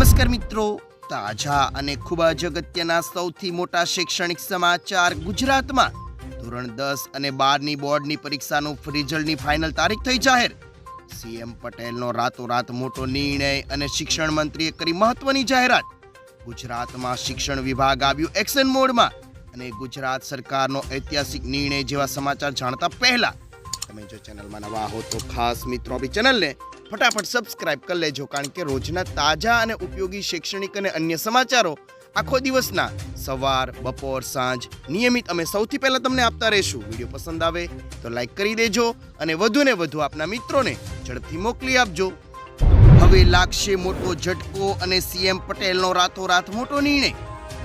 નમસ્કાર મિત્રો, તાજા અને ખૂબ જ અગત્યના સૌથી મોટા શૈક્ષણિક સમાચાર ગુજરાતમાં. ધોરણ દસ અને બારની બોર્ડની પરીક્ષાનું રિઝલ્ટની ફાઇનલ તારીખ થઈ જાહેર. સીએમ પટેલનો રાતોરાત મોટો નિર્ણય અને શિક્ષણ મંત્રીએ કરી મહત્વની જાહેરાત. ગુજરાતમાં શિક્ષણ વિભાગ આવ્યું એક્શન મોડમાં અને ગુજરાત સરકારનો ઐતિહાસિક નિર્ણય જેવા સમાચાર જાણતા પહેલા. તમે જો ચેનલમાં નવા હો તો ખાસ મિત્રો આપણી ચેનલને ફટાફટ સબસ્ક્રાઇબ કરી લેજો, કારણ કે રોજના તાજા અને ઉપયોગી શૈક્ષણિક અને અન્ય સમાચારો આખો દિવસના સવાર, બપોર, સાંજ નિયમિત અમે સૌથી પહેલાં તમને આપતા રહીશું. વીડિયો પસંદ આવે તો લાઈક કરી દેજો અને વધુ ને વધુ આપના મિત્રોને ઝડપથી મોકલી આપજો. હવે લાગશે મોટો ઝટકો અને સીએમ પટેલનો રાતોરાત મોટો નિર્ણય.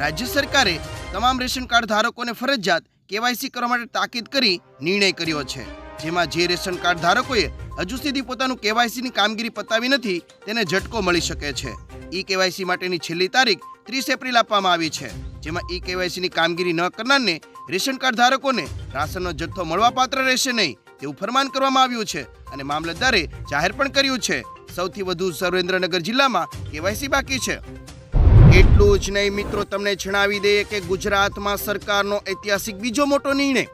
રાજ્ય સરકારે તમામ રેશન કાર્ડ ધારકોને ફરજિયાત કેવાયસી કરવા માટે તાકીદ કરી નિર્ણય કર્યો છે. જેમાં જે રેશન કાર્ડ ધારકોએ હજુ સુધી પોતાનું કેવાયસીની કામગીરી પતાવી નથી, તેને ઝટકો મળી શકે છે. ઈ કેવાયસી માટેની છેલ્લી તારીખ ત્રીસ એપ્રિલ આપવામાં આવી છે, જેમાં ઈ કેવાયસીની કામગીરી ન કરનારને રેશન કાર્ડ ધારકોને રાશનનો જથ્થો મળવાપાત્ર રહેશે નહીં તેવું ફરમાન કરવામાં આવ્યું છે અને મામલતદારે જાહેર પણ કર્યું છે. સૌથી વધુ સુરેન્દ્રનગર જિલ્લામાં કેવાયસી બાકી છે. એટલું જ નહીં મિત્રો, તમને જણાવી દઈએ કે ગુજરાતમાં સરકારનો ઐતિહાસિક બીજો મોટો નિર્ણય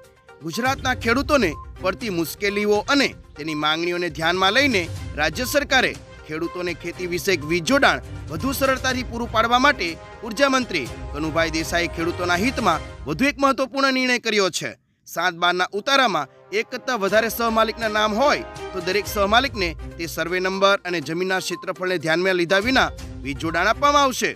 ગુજરાતના ખેડૂતોને પડતી મુશ્કેલીઓ અને તેની માંગણીઓને ધ્યાનમાં લઈને રાજ્ય સરકારે ખેડૂતોને ખેતી વિષયક વીજ જોડાણ વધુ સરળતાથી પૂરું પાડવા માટે ઊર્જા મંત્રી કનુભાઈ દેસાઈ ખેડૂતોના હિતમાં વધુ એક મહત્વપૂર્ણ નિર્ણય કર્યો છે. સાત બારના ઉતારામાં એક કરતાં વધારે સહમાલિકના નામ હોય તો દરેક સહમાલિકને તે સર્વે નંબર અને જમીનના ક્ષેત્રફળને ધ્યાનમાં લીધા વિના વીજ જોડાણ આપવામાં આવશે.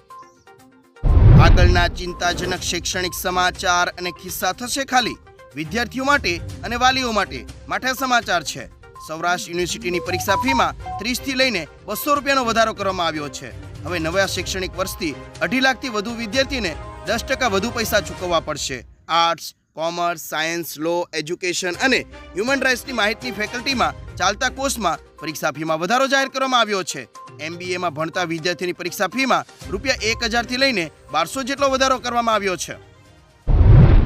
આગળના ચિંતાજનક શૈક્ષણિક સમાચાર અને કિસ્સા થશે ખાલી. વિદ્યાર્થીઓ માટે અને વાલીઓ માટે માઠા સમાચાર છે. સૌરાષ્ટ્ર યુનિવર્સિટીની પરીક્ષા ફીમાં ત્રીસથી લઈને બસો રૂપિયાનો વધારો કરવામાં આવ્યો છે. હવે નવા શૈક્ષણિક વર્ષથી અઢી લાખથી વધુ વિદ્યાર્થીને દસ ટકા વધુ પૈસા ચૂકવવા પડશે. Arts, commerce, science, law, education અને હ્યુમન રાઇટ્સની માહિતીની ફેકલ્ટીમાં ચાલતા કોર્સમાં પરીક્ષા ફીમાં વધારો જાહેર કરવામાં આવ્યો છે. એમબીએમાં ભણતા વિદ્યાર્થીની પરીક્ષા ફીમાં રૂપિયા એક હજારથી લઈને બારસો જેટલો વધારો કરવામાં આવ્યો છે.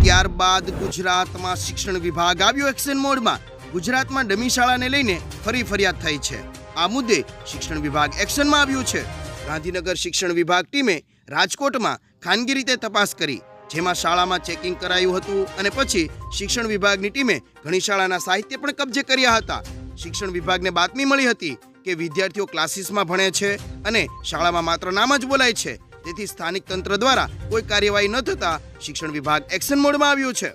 ત્યારબાદ ગુજરાતમાં શિક્ષણ વિભાગ આવ્યો એક્શન મોડમાં. ગુજરાતમાં ડમી શાળાને લઈને ફરી ફરિયાદ થઈ છે. આ મુદ્દે શિક્ષણ વિભાગ એક્શનમાં આવ્યું છે. ગાંધીનગર શિક્ષણ વિભાગ ટીમે રાજકોટમાં ખાનગી રીતે તપાસ કરી, જેમાં શાળામાં ચેકિંગ કરાયું હતું અને પછી શિક્ષણ વિભાગની ટીમે ઘણી શાળાના સાહિત્ય પણ કબજે કર્યા હતા. શિક્ષણ વિભાગને બાતમી મળી હતી કે વિદ્યાર્થીઓ ક્લાસીસમાં ભણે છે અને શાળામાં માત્ર નામ જ બોલાય છે. તેથી સ્થાનિક તંત્ર દ્વારા કોઈ કાર્યવાહી ન થતા શિક્ષણ વિભાગ એક્શન મોડમાં આવ્યું છે.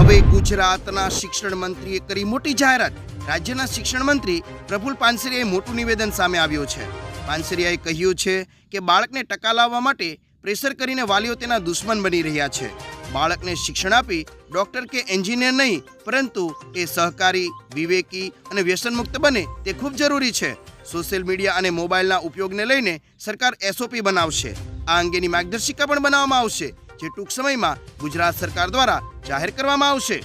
હવે ગુજરાતના શિક્ષણ મંત્રીએ કરી મોટી જાહેરાત. રાજ્યના શિક્ષણ મંત્રી પ્રફુલ પાનસરિયાએ મોટું નિવેદન સામે આવ્યું છે. પાનસરિયાએ કહ્યું છે કે બાળકને ટકા લાવવા માટે પ્રેશર કરીને વાલીઓ તેના દુશ્મન બની રહ્યા છે. બાળકને શિક્ષણ આપી ડોક્ટર કે એન્જિનિયર નહીં, પરંતુ એ સહકારી, વિવેકી અને વ્યસનમુક્ત બને તે ખૂબ જરૂરી છે. સોશિયલ મીડિયા અને મોબાઈલના ઉપયોગને લઈને સરકાર એસઓપી બનાવશે. આ અંગેની માર્ગદર્શિકા પણ બનાવવામાં આવશે, જે ટૂંક સમયમાં ગુજરાત સરકાર દ્વારા જાહેર કરવામાં આવશે.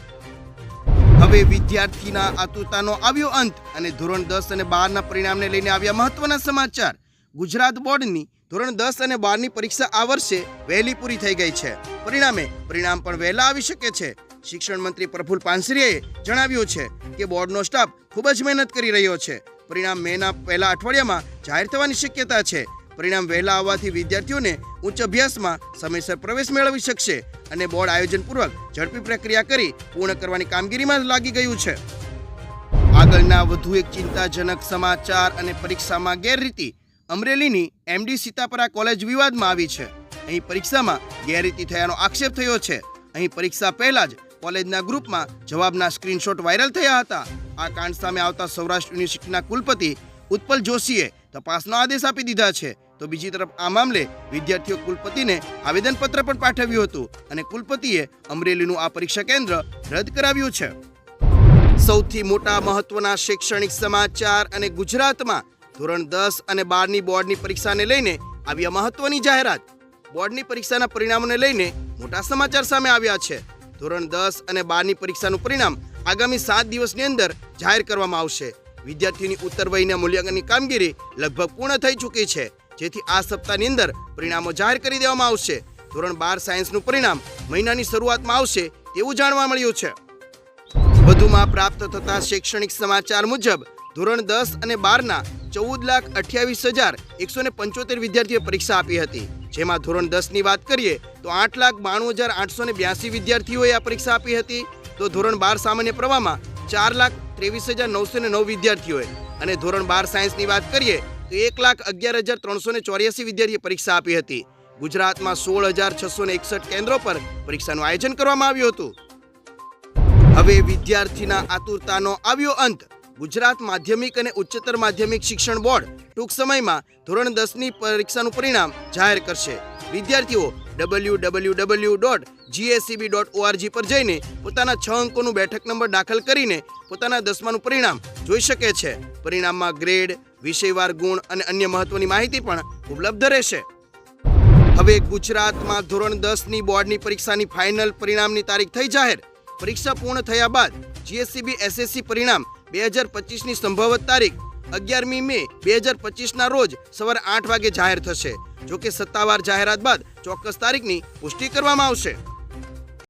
હવે વિદ્યાર્થીના આતુરતાનો આવ્યો અંત અને ધોરણ દસ અને બારના પરિણામને લઈને આવ્યા મહત્વના સમાચાર. ગુજરાત બોર્ડની ધોરણ દસ અને બારની પરીક્ષા આ વર્ષે વહેલી પૂરી થઈ ગઈ છે. પરિણામે પરિણામ પણ વહેલા આવી શકે છે. શિક્ષણ મંત્રી પ્રફુલ પાનસરિયાએ જણાવ્યું છે કે બોર્ડનો સ્ટાફ ખૂબ જ મહેનત કરી રહ્યો છે. પરિણામ મેના પહેલા અઠવાડિયામાં જાહેર થવાની શક્યતા છે. પરિણામ વહેલા આવવાથી વિદ્યાર્થીઓને ઉચ્ચ અભ્યાસમાં સમયસર પ્રવેશ મેળવી શકશે અને બોર્ડ આયોજનપૂર્વક ઝડપી પ્રક્રિયા કરી પૂર્ણ કરવાની કામગીરીમાં લાગી ગયું છે. આગળના વધુ એક ચિંતાજનક સમાચાર અને પરીક્ષામાં ગેરરીતિ. અમરેલીની એમડી સીતાપરા કોલેજ વિવાદમાં આવી છે. અહીં પરીક્ષામાં ગેરરીતિ થયાનો આક્ષેપ થયો છે. અહીં પરીક્ષા પહેલા જ કોલેજના ગ્રુપમાં જવાબના સ્ક્રીનશોટ વાયરલ થયા હતા. આ કાંડ સામે આવતા સૌરાષ્ટ્ર યુનિવર્સિટીના કુલપતિ ઉત્પલ જોશીએ તપાસનો આદેશ આપી દીધા છે. તો બીજી તરફ આ મામલે વિદ્યાર્થીઓ કુલપતિને આવેદનપત્ર પણ પાઠવ્યું હતું અને કુલપતિએ અમરેલીનું આ પરીક્ષા કેન્દ્ર રદ કરાવ્યું છે. સૌથી મોટા મહત્વના શૈક્ષણિક સમાચાર અને ગુજરાતમાં ધોરણ દસ અને બારની બોર્ડની પરીક્ષાને લઈને આવ્યા મહત્વની જાહેરાત. બોર્ડની પરીક્ષાના પરિણામોને લઈને મોટા સમાચાર સામે આવ્યા છે. ધોરણ દસ અને બારની પરીક્ષાનું પરિણામ આગામી સાત દિવસની અંદર જાહેર કરવામાં આવશે. વિદ્યાર્થીની ઉત્તર વયના મૂલ્યાંકનની કામગીરી લગભગ પૂર્ણ થઈ ચૂકી છે, જેથી આ સપ્તાહની અંદર પરિણામો જાહેર કરી દેવામાં આવશે. ધોરણ બાર સાયન્સનું પરિણામ મહિનાની શરૂઆતમાં આવશે તેવું જાણવા મળ્યું છે. વધુમાં પ્રાપ્ત થતા શૈક્ષણિક સમાચાર મુજબ, ધોરણ દસ અને બારના ચૌદ લાખ અઠ્યાવીસ હજાર એકસો ને પંચોતેર વિદ્યાર્થીઓએ પરીક્ષા આપી હતી. જેમાં ધોરણ દસની વાત કરીએ, તો આઠ લાખ બાણું હજાર આઠસો ને બ્યાસી વિદ્યાર્થીઓએ આ પરીક્ષા આપી હતી. તો ધોરણ બાર સામાન્ય પ્રવાહમાં ચાર લાખ ત્રેવીસ હજાર નવસો ને નવ વિદ્યાર્થીઓએ. અને ધોરણ બાર સાયન્સની વાત કરીએ, તો એક લાખ અગિયાર હજાર ત્રણસો ને ચોર્યાસી વિદ્યાર્થીએ પરીક્ષા આપી હતી. ગુજરાતમાં સોળ હજાર છસો ને એકસઠ કેન્દ્રો પર પરીક્ષાનું આયોજન કરવામાં આવ્યું હતું. હવે વિદ્યાર્થીના આતુરતાનો આવ્યો અંત. ગુજરાત માધ્યમિક અને ઉચ્ચતર માધ્યમિક શિક્ષણ બોર્ડ ટૂંક સમયમાં ધોરણ દસની પરીક્ષાનું પરિણામ જાહેર કરશે. વિદ્યાર્થીઓ W W W dot GSCB dot ORG પર જઈને પોતાના છ અંકોનું બેઠક નંબર દાખલ કરીને પોતાના દસમાનું પરિણામ જોઈ શકે છે. પરિણામમાં ગ્રેડ વિષયવાર ગુણ અને અન્ય મહત્વની માહિતી પણ ઉપલબ્ધ રહેશે. હવે ગુજરાતમાં ધોરણ દસની બોર્ડની પરીક્ષાની ફાઇનલ પરિણામની તારીખ થઈ જાહેર. પરીક્ષા પૂર્ણ થયા બાદ જીએસસીબી એસએસસી પરિણામ બે હજાર પચીસની સંભવત તારીખ અગિયારમી મે બે હજાર પચીસના રોજ સવારે આઠ વાગે જાહેર થશે. જોકે સત્તાવાર જાહેરાત બાદ ચોક્કસ તારીખની પુષ્ટિ કરવામાં આવશે.